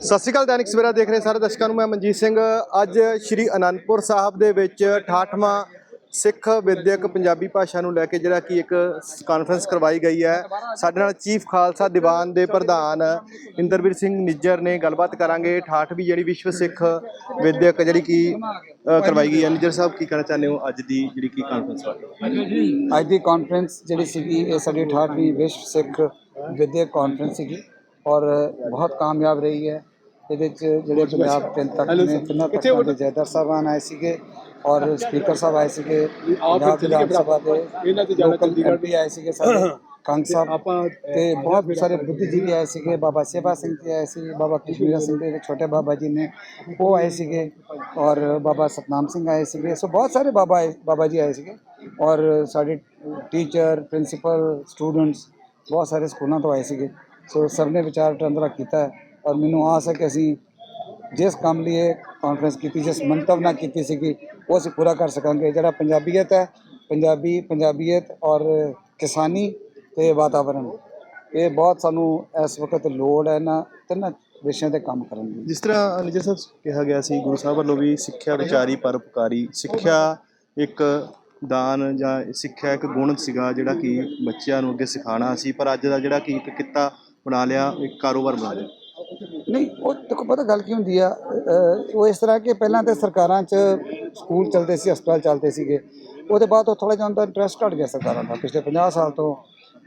ਸਤਿ ਸ਼੍ਰੀ ਅਕਾਲ, ਦੈਨਿਕ ਸਵੇਰਾ ਦੇਖ ਰਹੇ ਸਾਰੇ ਦਰਸ਼ਕਾਂ ਨੂੰ, ਮੈਂ ਮਨਜੀਤ ਸਿੰਘ। ਅੱਜ ਸ਼੍ਰੀ ਅਨੰਦਪੁਰ ਸਾਹਿਬ ਦੇ ਵਿੱਚ 68ਵਾਂ ਸਿੱਖ ਵਿਦਿਅਕ ਪੰਜਾਬੀ ਭਾਸ਼ਾ ਨੂੰ ਲੈ ਕੇ ਜਿਹੜਾ ਕਿ ਇੱਕ ਕਾਨਫਰੰਸ ਕਰਵਾਈ ਗਈ ਹੈ। ਸਾਡੇ ਨਾਲ ਚੀਫ ਖਾਲਸਾ ਦੀਵਾਨ ਦੇ ਪ੍ਰਧਾਨ ਇੰਦਰਵੀਰ ਸਿੰਘ ਨਿੱਜਰ ਨੇ ਗੱਲਬਾਤ ਕਰਾਂਗੇ। 68ਵੀਂ ਜਿਹੜੀ ਵਿਸ਼ਵ ਸਿੱਖ ਵਿਦਿਅਕ ਜਿਹੜੀ ਕਿ ਕਰਵਾਈ ਗਈ ਹੈ। ਨਿੱਜਰ ਸਾਹਿਬ, ਕੀ ਕਹਿਣਾ ਚਾਹੁੰਦੇ ਹੋ ਅੱਜ ਦੀ ਜਿਹੜੀ ਕਿ ਕਾਨਫਰੰਸ ਬਾਰੇ? ਅੱਜ ਦੀ ਕਾਨਫਰੰਸ ਜਿਹੜੀ ਸੀਗੀ, ਇਹ ਸਾਡੀ 68ਵੀਂ ਵਿਸ਼ਵ ਸਿੱਖ ਵਿਦਿਅਕ ਕਾਨਫਰੰਸ ਸੀਗੀ। ਔਰ ਬਹੁਤ ਕਾਮਯਾਬ ਰਹੀ ਹੈ ਇਹਦੇ ਚ ਜਿਹੜੇ ਪੰਜਾਬ ਤਿੰਨ ਤੱਕ ਨੇ ਤਿੰਨਾਂ ਤੱਕਾਂ ਦੇ ਜੈਦਰ ਸਾਹਿਬਾਨ ਆਏ ਸੀਗੇ ਔਰ ਸਪੀਕਰ ਸਾਹਿਬ ਆਏ ਸੀਗੇ ਪੰਜਾਬ ਵਿਧਾਨ ਸਭਾ ਦੇ ਲੋਕਲ ਐਮਪੀ ਆਏ ਸੀਗੇ ਸਾਡੇ ਕੰਗ ਸਾਹਿਬ ਤੇ ਬਹੁਤ ਸਾਰੇ ਬੁੱਧੀਜੀਵੀ ਆਏ ਸੀਗੇ ਬਾਬਾ ਸੇਵਾ ਸਿੰਘ ਜੀ ਆਏ ਸੀ ਬਾਬਾ ਕਸ਼ਮੀਰ ਸਿੰਘ ਦੇ ਛੋਟੇ ਬਾਬਾ ਜੀ ਨੇ ਉਹ ਆਏ ਸੀਗੇ ਔਰ ਬਾਬਾ ਸਤਨਾਮ ਸਿੰਘ ਆਏ ਸੀਗੇ ਸੋ ਬਹੁਤ ਸਾਰੇ ਬਾਬਾ ਆਏ ਬਾਬਾ ਜੀ ਆਏ ਸੀਗੇ ਔਰ ਸਾਡੇ ਟੀਚਰ ਪ੍ਰਿੰਸੀਪਲ ਸਟੂਡੈਂਟਸ ਬਹੁਤ ਸਾਰੇ ਸਕੂਲਾਂ ਤੋਂ ਆਏ ਸੀਗੇ ਸੋ ਸਭ ਨੇ ਵਿਚਾਰ ਵਟਾਂਦਰਾ ਕੀਤਾ ਹੈ ਔਰ ਮੈਨੂੰ ਆਸ ਹੈ ਕਿ ਅਸੀਂ ਜਿਸ ਕੰਮ ਲਈ ਇਹ ਕਾਨਫਰੰਸ ਕੀਤੀ, ਜਿਸ ਮੰਤਵ ਨਾਲ ਕੀਤੀ ਸੀਗੀ, ਉਹ ਅਸੀਂ ਪੂਰਾ ਕਰ ਸਕਾਂਗੇ। ਜਿਹੜਾ ਪੰਜਾਬੀਅਤ ਹੈ, ਪੰਜਾਬੀ, ਪੰਜਾਬੀਅਤ ਔਰ ਕਿਸਾਨੀ ਤੇ ਵਾਤਾਵਰਣ, ਇਹ ਬਹੁਤ ਸਾਨੂੰ ਇਸ ਵਕਤ ਲੋੜ ਹੈ ਇਹਨਾਂ ਤਿੰਨਾਂ ਵਿਸ਼ਿਆਂ ਤੇ ਕੰਮ ਕਰਨ ਦੀ। ਜਿਸ ਤਰ੍ਹਾਂ ਨਿੱਜਰ ਸਾਹਿਬ ਕਿਹਾ ਗਿਆ ਸੀ, ਗੁਰੂ ਸਾਹਿਬ ਵੱਲੋਂ ਵੀ ਸਿੱਖਿਆ ਵਿਚਾਰੀ ਪਰਉਪਕਾਰੀ ਸਿੱਖਿਆ ਇੱਕ ਦਾਨ ਜਾਂ ਸਿੱਖਿਆ ਇੱਕ ਗੁਣ ਸੀਗਾ, ਜਿਹੜਾ ਕਿ ਬੱਚਿਆਂ ਨੂੰ ਅੱਗੇ ਸਿਖਾਉਣਾ ਸੀ। ਪਰ ਅੱਜ ਦਾ ਜਿਹੜਾ ਕਿ ਇੱਕ ਕਿੱਤਾ ਬਣਾ ਲਿਆ, ਇੱਕ ਕਾਰੋਬਾਰ ਬਣਾ ਲਿਆ। ਨਹੀਂ, ਉਹ ਦੇਖੋ, ਪਤਾ ਗੱਲ ਕੀ ਹੁੰਦੀ ਆ ਉਹ ਇਸ ਤਰ੍ਹਾਂ ਕਿ ਪਹਿਲਾਂ ਤੇ ਸਰਕਾਰਾਂ 'ਚ ਸਕੂਲ ਚੱਲਦੇ ਸੀ, ਹਸਪਤਾਲ ਚੱਲਦੇ ਸੀਗੇ। ਉਹਦੇ ਬਾਅਦ ਉਹ ਥੋੜਾ ਜਿਹਾ ਉਹਦਾ ਇੰਟਰਸਟ ਘਟ ਗਿਆ ਸਰਕਾਰਾਂ ਦਾ। ਪਿਛਲੇ 50 ਸਾਲ ਤੋਂ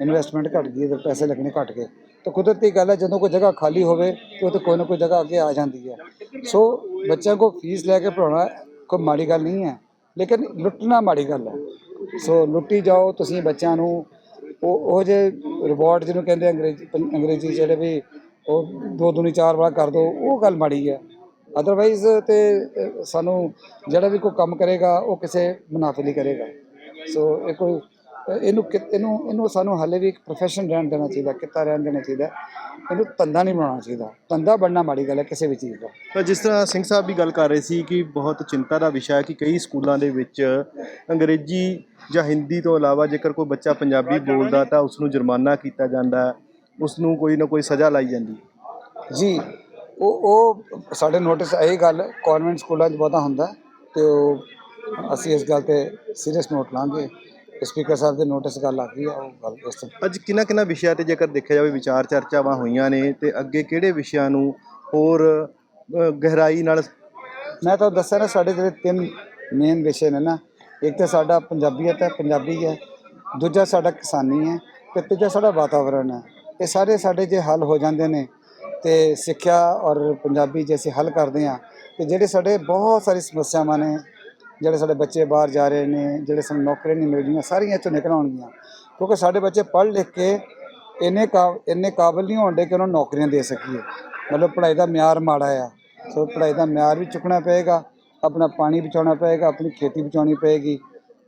ਇਨਵੈਸਟਮੈਂਟ ਘਟ ਗਈ ਤੇ ਪੈਸੇ ਲੱਗਣੇ ਘਟ ਗਏ। ਤਾਂ ਕੁਦਰਤੀ ਗੱਲ ਹੈ ਜਦੋਂ ਕੋਈ ਜਗ੍ਹਾ ਖਾਲੀ ਹੋਵੇ, ਤੇ ਉਹ ਤੇ ਕੋਈ ਨਾ ਕੋਈ ਜਗ੍ਹਾ ਅੱਗੇ ਆ ਜਾਂਦੀ ਹੈ ਸੋ ਬੱਚਿਆਂ ਕੋ ਫੀਸ ਲੈ ਕੇ ਪੜਾਉਣਾ ਕੋਈ ਮਾੜੀ ਗੱਲ ਨਹੀਂ ਹੈ, ਲੇਕਿਨ ਲੁੱਟਣਾ ਮਾੜੀ ਗੱਲ ਹੈ ਸੋ ਲੁੱਟੀ ਜਾਓ ਤੁਸੀਂ ਬੱਚਿਆਂ ਨੂੰ ਉਹ ਉਹ ਜੇ ਰਿਵਾਰਡ ਜਿਹਨੂੰ ਕਹਿੰਦੇ ਅੰਗਰੇਜ਼ੀ ਪੰ- ਅੰਗਰੇਜ਼ੀ ਜਿਹੜੇ ਵੀ ਉਹ ਦੋ ਦੁਨੀ ਚਾਰ ਵਾਲਾ ਕਰ ਦੋ ਉਹ ਗੱਲ ਮਾੜੀ ਹੈ। ਅਦਰਵਾਈਜ਼ ਤੇ ਅਹ, ਸਾਨੂੰ ਜਿਹੜਾ ਵੀ ਕੋਈ ਕੰਮ ਕਰੇਗਾ ਉਹ ਕਿਸੇ ਮੁਨਾਫੇ ਲਈ ਕਰੇਗਾ। ਸੋ ਇਹ ਕੋਈ ਇਹਨੂੰ ਇਹਨੂੰ ਇਹਨੂੰ ਸਾਨੂੰ ਹਾਲੇ ਵੀ ਇੱਕ ਪ੍ਰੋਫੈਸ਼ਨ ਰਹਿਣ ਦੇਣਾ ਚਾਹੀਦਾ ਕਿੱਤਾ ਰਹਿਣ ਦੇਣਾ ਚਾਹੀਦਾ। ਇਹਨੂੰ ਧੰਦਾ ਨਹੀਂ ਬਣਾਉਣਾ ਚਾਹੀਦਾ। ਧੰਦਾ ਬਣਨਾ ਮਾੜੀ ਗੱਲ ਹੈ ਕਿਸੇ ਵੀ ਚੀਜ਼ ਦਾ। ਤਾਂ ਜਿਸ ਤਰ੍ਹਾਂ ਸਿੰਘ ਸਾਹਿਬ ਵੀ ਗੱਲ ਕਰ ਰਹੇ ਸੀ ਕਿ ਬਹੁਤ ਚਿੰਤਾ ਦਾ ਵਿਸ਼ਾ ਹੈ ਕਿ ਕਈ ਸਕੂਲਾਂ ਦੇ ਵਿੱਚ ਅੰਗਰੇਜ਼ੀ ਜਾਂ ਹਿੰਦੀ ਤੋਂ ਇਲਾਵਾ ਜੇਕਰ ਕੋਈ ਬੱਚਾ ਪੰਜਾਬੀ ਬੋਲਦਾ ਤਾਂ ਉਸ ਨੂੰ ਜੁਰਮਾਨਾ ਕੀਤਾ ਜਾਂਦਾ ਉਸ ਨੂੰ ਕੋਈ ਨਾ ਕੋਈ ਸਜ਼ਾ ਲਾਈ ਜਾਂਦੀ। ਜੀ ਉਹ ਉਹ ਸਾਡੇ ਨੋਟਿਸ ਆਈ ਗੱਲ ਕਨਵੈਂਟ ਸਕੂਲਾਂ 'ਚ ਬਹੁਤਾ ਹੁੰਦਾ ਤੇ ਉਹ ਅਸੀਂ ਇਸ ਗੱਲ ਤੇ ਸੀਰੀਅਸ ਨੋਟ ਲਾਂਗੇ। ਸਪੀਕਰ ਸਾਹਿਬ ਦੇ ਨੋਟਿਸ ਗੱਲ ਆ ਗਈ ਆ ਉਹ ਗੱਲ ਇਸ ਤੋਂ ਅੱਜ ਕਿੰਨਾ ਕਿੰਨਾ ਵਿਸ਼ਿਆਂ ਤੇ ਜੇਕਰ ਦੇਖਿਆ ਜਾਵੇ ਵਿਚਾਰ ਚਰਚਾਵਾਂ ਹੋਈਆਂ ਨੇ ਤੇ ਅੱਗੇ ਕਿਹੜੇ ਵਿਸ਼ਿਆਂ ਨੂੰ ਹੋਰ ਅ, ਗਹਿਰਾਈ ਨਾਲ ਮੈਂ ਤਾਂ ਦੱਸਿਆ ਨਾ ਸਾਡੇ ਜਿਹੜੇ ਤਿੰਨ ਮੇਨ ਵਿਸ਼ੇ ਨੇ ਨਾ ਇੱਕ ਤਾਂ ਸਾਡਾ ਪੰਜਾਬੀਅਤ ਹੈ ਪੰਜਾਬੀ ਹੈ ਦੂਜਾ ਸਾਡਾ ਕਿਸਾਨੀ ਹੈ ਤੇ ਤੀਜਾ ਸਾਡਾ ਵਾਤਾਵਰਣ ਹੈ। ਇਹ ਸਾਰੇ ਸਾਡੇ ਜੇ ਹੱਲ ਹੋ ਜਾਂਦੇ ਨੇ ਤੇ ਸਿੱਖਿਆ ਔਰ ਪੰਜਾਬੀ ਜੇ ਅਸੀਂ ਹੱਲ ਕਰਦੇ ਹਾਂ ਤੇ ਜਿਹੜੇ ਸਾਡੇ ਬਹੁਤ ਸਾਰੀ ਸਮੱਸਿਆਵਾਂ ਨੇ ਜਿਹੜੇ ਸਾਡੇ ਬੱਚੇ ਬਾਹਰ ਜਾ ਰਹੇ ਨੇ, ਜਿਹੜੇ ਸਾਨੂੰ ਨੌਕਰੀਆਂ ਨਹੀਂ ਮਿਲ ਰਹੀਆਂ ਸਾਰੀਆਂ ਇੱਥੋਂ ਨਿਕਲ ਆਉਣਗੀਆਂ। ਕਿਉਂਕਿ ਸਾਡੇ ਬੱਚੇ ਪੜ੍ਹ ਲਿਖ ਕੇ ਇੰਨੇ ਕਾ, ਇੰਨੇ ਕਾਬਲ ਨਹੀਂ ਹੋਣਦੇ ਕਿ ਉਹਨਾਂ ਨੂੰ ਨੌਕਰੀਆਂ ਦੇ ਸਕੀਏ। ਮਤਲਬ ਪੜ੍ਹਾਈ ਦਾ ਮਿਆਰ ਮਾੜਾ ਆ। ਸੋ ਪੜ੍ਹਾਈ ਦਾ ਮਿਆਰ ਵੀ ਚੁੱਕਣਾ ਪਏਗਾ, ਆਪਣਾ ਪਾਣੀ ਬਚਾਉਣਾ ਪਏਗਾ, ਆਪਣੀ ਖੇਤੀ ਬਚਾਉਣੀ ਪਏਗੀ।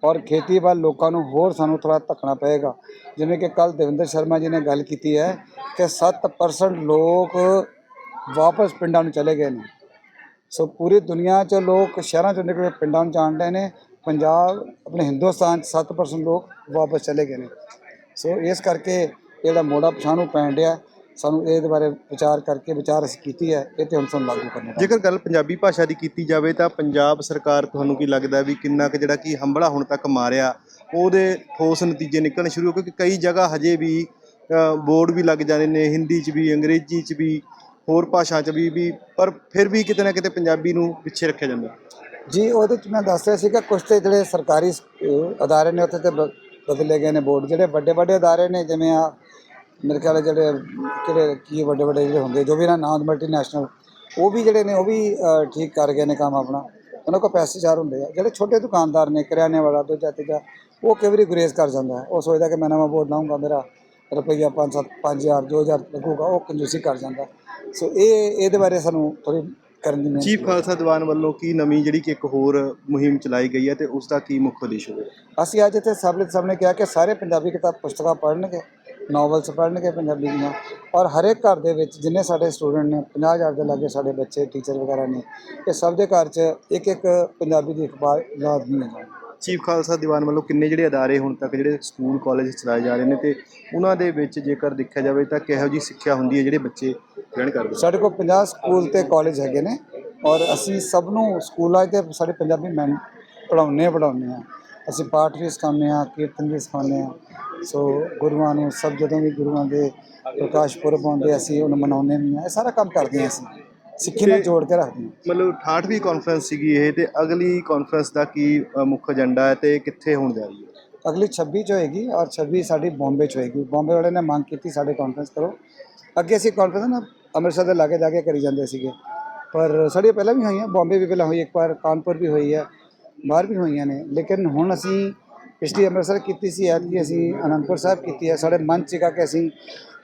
ਔਰ ਖੇਤੀ ਵੱਲ ਲੋਕਾਂ ਨੂੰ ਹੋਰ ਸਾਨੂੰ ਥੋੜਾ ਧੱਕਣਾ ਪਏਗਾ। ਜਿਵੇਂ ਕਿ ਕੱਲ ਦੇਵਿੰਦਰ ਸ਼ਰਮਾ ਜੀ ਨੇ ਗੱਲ ਕੀਤੀ ਹੈ ਕਿ 7% ਲੋਕ ਵਾਪਸ ਪਿੰਡਾਂ ਨੂੰ ਚਲੇ ਗਏ ਨੇ। ਸੋ ਪੂਰੀ ਦੁਨੀਆ 'ਚ ਲੋਕ ਸ਼ਹਿਰਾਂ 'ਚੋਂ ਨਿਕਲ ਕੇ ਪਿੰਡਾਂ ਨੂੰ ਜਾਣ ਰਹੇ ਨੇ। ਪੰਜਾਬ ਆਪਣੇ ਹਿੰਦੁਸਤਾਨ 'ਚ 7% ਲੋਕ ਵਾਪਸ ਚਲੇ ਗਏ ਨੇ। ਸੋ ਇਸ ਕਰਕੇ ਇਹ ਜਿਹੜਾ ਮੋੜਾ ਪਛਾਣੂ ਪੈਣ ਡਿਆ, ਸਾਨੂੰ ਇਹਦੇ ਬਾਰੇ ਵਿਚਾਰ ਕਰਕੇ ਵਿਚਾਰ ਅਸੀਂ ਕੀਤੀ ਹੈ, ਇਹ ਤੇ ਹੁਣ ਸਾਨੂੰ ਲਾਗੂ ਕਰਨਾ ਜੇਕਰ ਗੱਲ ਪੰਜਾਬੀ ਭਾਸ਼ਾ ਦੀ ਕੀਤੀ ਜਾਵੇ ਤਾਂ ਪੰਜਾਬ ਸਰਕਾਰ ਤੁਹਾਨੂੰ ਕੀ ਲੱਗਦਾ ਵੀ ਕਿੰਨਾ ਕੁ ਜਿਹੜਾ ਕਿ ਹੰਬਲਾ ਹੁਣ ਤੱਕ ਮਾਰਿਆ? ਉਹਦੇ ਠੋਸ ਨਤੀਜੇ ਨਿਕਲਣੇ ਸ਼ੁਰੂ ਹੋ ਕਿਉਂਕਿ ਕਈ ਜਗ੍ਹਾ ਹਜੇ ਵੀ ਬੋਰਡ ਵੀ ਲੱਗ ਜਾਂਦੇ ਨੇ, ਹਿੰਦੀ 'ਚ ਵੀ, ਅੰਗਰੇਜ਼ੀ 'ਚ ਵੀ ਹੋਰ ਭਾਸ਼ਾ 'ਚ ਵੀ ਵੀ, ਪਰ ਫਿਰ ਵੀ ਕਿਤੇ ਨਾ ਕਿਤੇ ਪੰਜਾਬੀ ਨੂੰ ਪਿੱਛੇ ਰੱਖਿਆ ਜਾਂਦਾ। ਜੀ, ਉਹਦੇ ਚ ਮੈਂ ਦੱਸ ਰਿਹਾ ਸੀਗਾ ਕੁਝ ਤੇ ਜਿਹੜੇ ਸਰਕਾਰੀ ਅਦਾਰੇ ਨੇ ਉੱਥੇ ਤੇ ਬ- ਬਦਲੇ ਗਏ ਨੇ ਬੋਰਡ, ਜਿਹੜੇ ਵੱਡੇ ਵੱਡੇ ਅਦਾਰੇ ਨੇ, ਜਿਵੇਂ ਆ ਮੇਰੇ ਖਿਆਲ ਜਿਹੜੇ, ਕਿਹੜੇ, ਕੀ ਵੱਡੇ ਵੱਡੇ ਜਿਹੜੇ ਹੁੰਦੇ, ਜੋ ਵੀ ਨਾ ਨਾਮ ਮਲਟੀਨੈਸ਼ਨਲ ਉਹ ਵੀ ਜਿਹੜੇ ਨੇ, ਉਹ ਵੀ ਠੀਕ ਕਰ ਗਏ ਨੇ ਕੰਮ ਆਪਣਾ। ਉਹਨਾਂ ਕੋਲ ਪੈਸੇ ਚਾਰ ਹੁੰਦੇ ਆ। ਜਿਹੜੇ ਛੋਟੇ ਦੁਕਾਨਦਾਰ ਨੇ, ਕਰਿਆਨੇ ਵਾਲਾ, ਦੂਜਾ, ਤੀਜਾ, ਉਹ ਕਈ ਵਾਰੀ ਗੁਰੇਜ਼ ਕਰ ਜਾਂਦਾ। ਹੈ ਉਹ ਸੋਚਦਾ ਕਿ ਮੈਂ ਨਵਾਂ ਬੋਰਡ ਲਾਉਂਗਾ ਮੇਰਾ ਰੁਪਈਆ 5 7 5000 2000 ਲੱਗੂਗਾ, ਉਹ ਕੰਜੂਸੀ ਕਰ ਜਾਂਦਾ। ਸੋ ਇਹ ਇਹਦੇ ਬਾਰੇ ਸਾਨੂੰ ਥੋੜੀ ਕਰਨ ਦੀ ਮਿਹਨਤ ਚੀਫ ਖਾਲਸਾ ਦੀਵਾਨ ਵੱਲੋਂ ਕੀ ਨਵੀਂ ਜਿਹੜੀ ਕਿ ਇੱਕ ਹੋਰ ਮੁਹਿੰਮ ਚਲਾਈ ਗਈ ਹੈ ਤੇ ਉਸ ਦਾ ਕੀ ਮੁੱਖ ਉਦੇਸ਼ ਹੋਵੇਗਾ? ਅਸੀਂ ਅੱਜ ਇੱਥੇ ਸਾਬਲੇ ਸਾਹਮਣੇ ਕਿਹਾ ਕਿ ਸਾਰੇ ਪੰਜਾਬੀ ਕਿਤਾਬ ਪੁਸਤਕਾਂ ਪੜ੍ਹਨਗੇ ਨੋਵਲਸ ਪੜ੍ਹਨਗੇ ਪੰਜਾਬੀ ਦੀਆਂ ਔਰ ਹਰੇਕ ਘਰ ਦੇ ਵਿੱਚ ਜਿੰਨੇ ਸਾਡੇ ਸਟੂਡੈਂਟ ਨੇ 50000 ਦੇ ਲਾਗੇ ਸਾਡੇ ਬੱਚੇ ਟੀਚਰ ਵਗੈਰਾ ਨੇ ਇਹ ਸਭ ਦੇ ਘਰ 'ਚ ਇੱਕ ਇੱਕ ਪੰਜਾਬੀ ਦੀ ਅਖਬਾਰ ਲਾਜ਼ਮੀ ਹੈ ਚੀਫ ਖਾਲਸਾ ਦੀਵਾਨ ਵੱਲੋਂ ਕਿੰਨੇ ਜਿਹੜੇ ਅਦਾਰੇ ਹੁਣ ਤੱਕ ਜਿਹੜੇ ਸਕੂਲ, ਕਾਲਜ ਚਲਾਏ ਜਾ ਰਹੇ ਨੇ ਤੇ ਉਹਨਾਂ ਦੇ ਵਿੱਚ ਜੇਕਰ ਦੇਖਿਆ ਜਾਵੇ ਤਾਂ ਕਿਹੋ ਜੀ ਸਿੱਖਿਆ ਹੁੰਦੀ ਹੈ ਜਿਹੜੇ ਬੱਚੇ ਗ੍ਰਹਿਣ ਕਰਦੇ? ਸਾਡੇ ਕੋਲ 50 ਸਕੂਲ ਤੇ ਕਾਲਜ ਹੈਗੇ ਨੇ ਔਰ ਅਸੀਂ ਸਭ ਨੂੰ ਸਕੂਲਾਂ 'ਚ ਤੇ ਸਾਡੇ ਪੰਜਾਬੀ ਮੈਨ ਪੜਾਉਂਦੇ ਪੜਾਉਂਦੇ ਆ। ਅਸੀਂ ਪਾਠ ਵੀ ਸਿਖਾਉਂਦੇ ਆ, ਕੀਰਤਨ ਵੀ ਸਿਖਾਉਂਦੇ ਆ। ਸੋ ਗੁਰੂਆਂ ਨੂੰ ਸਭ ਜਦੋਂ ਵੀ ਗੁਰੂਆਂ ਦੇ ਪ੍ਰਕਾਸ਼ ਪੁਰਬ ਆਉਂਦੇ, ਅਸੀਂ ਉਹਨੂੰ ਮਨਾਉਂਦੇ ਵੀ ਆ। ਇਹ ਸਾਰਾ ਕੰਮ ਕਰਦੇ ਆ ਅਸੀਂ। ਸਿੱਖੀ ਨਾਲ ਜੋੜ ਕੇ ਰੱਖਦੇ ਮਤਲਬ 68ਵੀਂ ਕਾਨਫਰੰਸ ਸੀਗੀ ਇਹ ਤੇ ਅਗਲੀ ਕਾਨਫਰੰਸ ਦਾ ਕੀ ਅ, ਮੁੱਖ ਏਜੰਡਾ ਹੈ ਤੇ ਕਿੱਥੇ ਹੋਣ ਜਾ ਰਹੀ ਹੈ? ਅਗਲੀ 26 ਚ ਹੋਏਗੀ ਔਰ 26 ਸਾਡੀ ਬੰਬੇ ਚ ਹੋਏਗੀ। ਬੰਬੇ ਵਾਲੇ ਨੇ ਮੰਗ ਕੀਤੀ ਸਾਡੇ ਕਾਨਫਰੰਸ ਕਰੋ। ਅੱਗੇ ਅਸੀਂ ਕਾਨਫਰੰਸ ਨਾ ਅੰਮ੍ਰਿਤਸਰ ਦੇ ਲਾਗੇ ਜਾ ਕੇ ਕਰੀ ਜਾਂਦੇ ਸੀਗੇ। ਪਰ ਸਾਡੀਆਂ ਪਹਿਲਾਂ ਵੀ ਹੋਈਆਂ। ਬੰਬੇ ਵੀ ਪਹਿਲਾਂ ਹੋਈ। ਇੱਕ ਵਾਰ ਕਾਨਪੁਰ ਵੀ ਹੋਈ ਹੈ। ਬਾਹਰ ਵੀ ਹੋਈਆਂ ਨੇ। ਲੇਕਿਨ ਹੁਣ ਅਸੀਂ ਪਿਛਲੀ ਅੰਮ੍ਰਿਤਸਰ ਕੀਤੀ ਸੀ ਐਤਕੀ ਅਸੀਂ ਅਨੰਦਪੁਰ ਸਾਹਿਬ ਕੀਤੀ ਹੈ। ਸਾਡੇ ਮਨ ਚ ਸੀਗਾ ਕਿ ਅਸੀਂ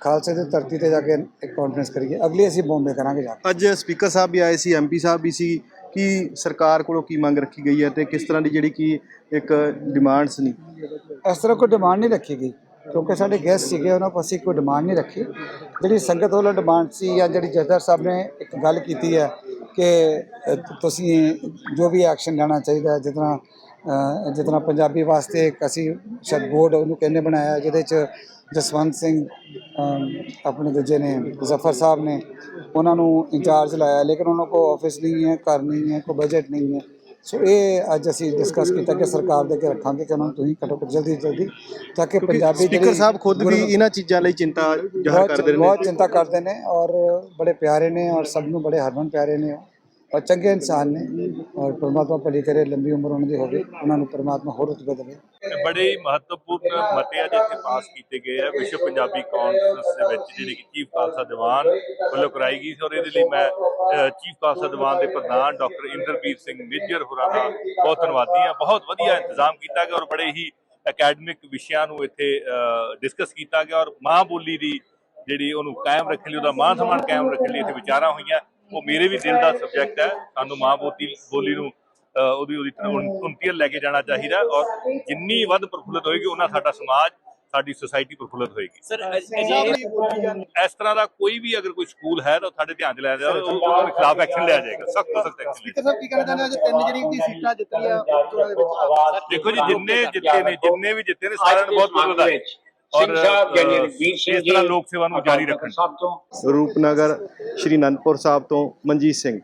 ਖਾਲਸੇ ਦੀ ਧਰਤੀ ਤੇ ਜਾ ਕੇ ਇੱਕ ਕਾਨਫਰੰਸ ਕਰੀਏ। ਅਗਲੀ ਅਸੀਂ ਬੰਬੇ ਕਰਾਂਗੇ ਜਾ ਕੇ। ਅੱਜ ਸਪੀਕਰ ਸਾਹਿਬ ਵੀ ਆਏ ਸੀ ਐਮਪੀ ਸਾਹਿਬ ਵੀ ਸੀ। ਕੀ ਸਰਕਾਰ ਕੋਲੋਂ ਕੀ ਮੰਗ ਰੱਖੀ ਗਈ ਹੈ ਤੇ ਕਿਸ ਤਰ੍ਹਾਂ ਦੀ ਜਿਹੜੀ ਕੀ ਇੱਕ ਡਿਮਾਂਡਸ ਨਹੀਂ ਇਸ ਤਰ੍ਹਾਂ ਕੋਈ ਡਿਮਾਂਡ ਨਹੀਂ ਰੱਖੀ ਗਈ। ਕਿਉਂਕਿ ਸਾਡੇ ਗੈਸਟ ਸੀਗੇ ਉਹਨਾਂ ਕੋਲ ਅਸੀਂ ਕੋਈ ਡਿਮਾਂਡ ਨਹੀਂ ਰੱਖੀ। ਜਿਹੜੀ ਸੰਗਤ ਵੱਲੋਂ ਡਿਮਾਂਡ ਸੀ ਜਾਂ ਜਿਹੜੀ ਜਥੇਦਾਰ ਸਾਹਿਬ ਨੇ ਇੱਕ ਗੱਲ ਕੀਤੀ ਹੈ ਕਿ ਤੁਸੀਂ ਜੋ ਵੀ ਐਕਸ਼ਨ ਲੈਣਾ ਚਾਹੀਦਾ ਹੈ ਜਿਤਨਾ ਅ, ਜਿਤਨਾ ਪੰਜਾਬੀ ਵਾਸਤੇ ਇੱਕ ਅਸੀਂ ਸ਼ਾਇਦ ਬੋਰਡ ਉਹਨੂੰ ਕਹਿੰਦੇ ਬਣਾਇਆ ਜਿਹਦੇ ਚ ਜਸਵੰਤ ਸਿੰਘ ਆਪਣੇ ਦੂਜੇ ਨੇ ਜ਼ਫਰ ਸਾਹਿਬ ਨੇ ਉਹਨਾਂ ਨੂੰ ਇੰਚਾਰਜ ਲਾਇਆ ਲੇਕਿਨ ਉਹਨਾਂ ਕੋਲ ਆਫਿਸ ਨਹੀਂ ਹੈ ਘਰ ਨਹੀਂ ਹੈ ਕੋਈ ਬਜਟ ਨਹੀਂ ਹੈ ਸੋ ਇਹ ਅੱਜ ਅਸੀਂ ਡਿਸਕਸ ਕੀਤਾ ਕਿ ਸਰਕਾਰ ਦੇ ਅੱਗੇ ਰੱਖਾਂਗੇ ਕਿ ਉਹਨਾਂ ਨੂੰ ਤੁਸੀਂ ਘੱਟੋ ਘੱਟ ਜਲਦੀ ਜਲਦੀ ਤਾਂ ਕਿ ਪੰਜਾਬੀ ਸਪੀਕਰ ਸਾਹਿਬ ਖੁਦ ਵੀ ਇਹਨਾਂ ਚੀਜ਼ਾਂ ਲਈ ਚਿੰਤਾ ਜ਼ਾਹਰ ਕਰਦੇ ਨੇ ਬਹੁਤ ਚਿੰਤਾ ਕਰਦੇ ਨੇ ਔਰ ਬੜੇ ਪਿਆਰੇ ਨੇ ਔਰ ਸਭ ਨੂੰ ਬੜੇ ਹਰਮਨ ਪਿਆਰੇ ਨੇ। ਔਰ ਚੰਗੇ ਇਨਸਾਨ ਨੇ ਔਰ ਪਰਮਾਤਮਾ ਭਲੀ ਕਰੇ, ਲੰਬੀ ਉਮਰ ਉਹਨਾਂ ਦੀ ਹੋਵੇ, ਉਹਨਾਂ ਨੂੰ ਪਰਮਾਤਮਾ ਹੋਰ ਰੁਤਬੇ ਦੇਵੇ। ਬੜੇ ਹੀ ਮਹੱਤਵਪੂਰਨ ਮਤੇ ਅੱਜ ਇੱਥੇ ਪਾਸ ਕੀਤੇ ਗਏ ਆ। ਵਿਸ਼ਵ ਪੰਜਾਬੀ ਕਾਨਫਰੰਸ ਦੇ ਵਿੱਚ ਜਿਹੜੀ ਕਿ ਚੀਫ ਖਾਲਸਾ ਦੀਵਾਨ ਵੱਲੋਂ ਕਰਾਈ ਗਈ ਸੀ, ਔਰ ਇਹਦੇ ਲਈ ਮੈਂ ਚੀਫ ਖਾਲਸਾ ਦੀਵਾਨ ਦੇ ਪ੍ਰਧਾਨ ਡਾਕਟਰ ਇੰਦਰਬੀਰ ਸਿੰਘ ਮੇਜਰ ਹੋਰਾਂ ਦਾ ਬਹੁਤ ਧੰਨਵਾਦੀ ਆ ਬਹੁਤ ਵਧੀਆ ਇੰਤਜ਼ਾਮ ਕੀਤਾ ਗਿਆ ਔਰ ਬੜੇ ਹੀ ਅਕੈਡਮਿਕ ਵਿਸ਼ਿਆਂ ਨੂੰ ਇੱਥੇ ਡਿਸਕਸ ਕੀਤਾ ਗਿਆ ਔਰ ਮਾਂ ਬੋਲੀ ਦੀ ਜਿਹੜੀ ਉਹਨੂੰ ਕਾਇਮ ਰੱਖਣ ਲਈ, ਉਹਦਾ ਮਾਨ ਸਨਮਾਨ ਕਾਇਮ ਰੱਖਣ ਲਈ ਇੱਥੇ ਵਿਚਾਰਾਂ ਹੋਈਆਂ। ਉਹ ਮੇਰੇ ਵੀ ਦਿਲ ਦਾ ਸਬਜੈਕਟ ਹੈ। ਸਾਨੂੰ ਮਾਂ ਬੋਲੀ ਬੋਲੀ ਨੂੰ ਉਹਦੀ ਉਹਦੀ ਉਨਤੀਅਲ ਲੈ ਕੇ ਜਾਣਾ ਚਾਹੀਦਾ ਔਰ ਜਿੰਨੀ ਵੱਧ ਪ੍ਰਫੁੱਲਤ ਹੋਏਗੀ ਉਹਨਾਂ ਸਾਡਾ ਸਮਾਜ ਸਾਡੀ ਸੋਸਾਇਟੀ ਪ੍ਰਫੁੱਲਤ ਹੋਏਗੀ। ਸਰ ਇਸ ਤਰ੍ਹਾਂ ਦਾ ਕੋਈ ਵੀ ਅਗਰ ਕੋਈ ਸਕੂਲ ਹੈ ਤਾਂ ਸਾਡੇ ਧਿਆਨ 'ਚ ਲਿਆ ਜਾਵੇ ਉਹ- ਉਹਨਾਂ ਦੇ ਖਿਲਾਫ ਐਕਸ਼ਨ ਲਿਆ ਜਾਏਗਾ। ਸਖਤ ਤੋਂ ਸਖਤ ਐਕਸ਼ਨ ਸਰ ਕੀ ਕਹਿਣਾ ਚਾਹੁੰਦੇ ਅੱਜ ਤਿੰਨ ਜਿਹੜੀ ਦੀ ਸੀਟਾਂ ਜਿੱਤੀਆਂ ਚੋਣਾਂ ਦੇ ਵਿੱਚ। ਦੇਖੋ ਜੀ ਜਿੰਨੇ ਜਿੱਤੇ ਨੇ ਜਿੰਨੇ ਵੀ ਜਿੱਤੇ ਨੇ ਸਾਰਿਆਂ ਨੂੰ ਬਹੁਤ ਬਹੁਤ ਵਧਾਈ ਔਰ ਇਸ ਤਰ੍ਹਾਂ ਲੋਕ ਸੇਵਾ ਨੂੰ ਜਾਰੀ ਰੱਖਣ। ਰੂਪਨਗਰ ਸ਼੍ਰੀ ਅਨੰਦਪੁਰ ਸਾਹਿਬ ਤੋਂ ਮਨਜੀਤ ਸਿੰਘ।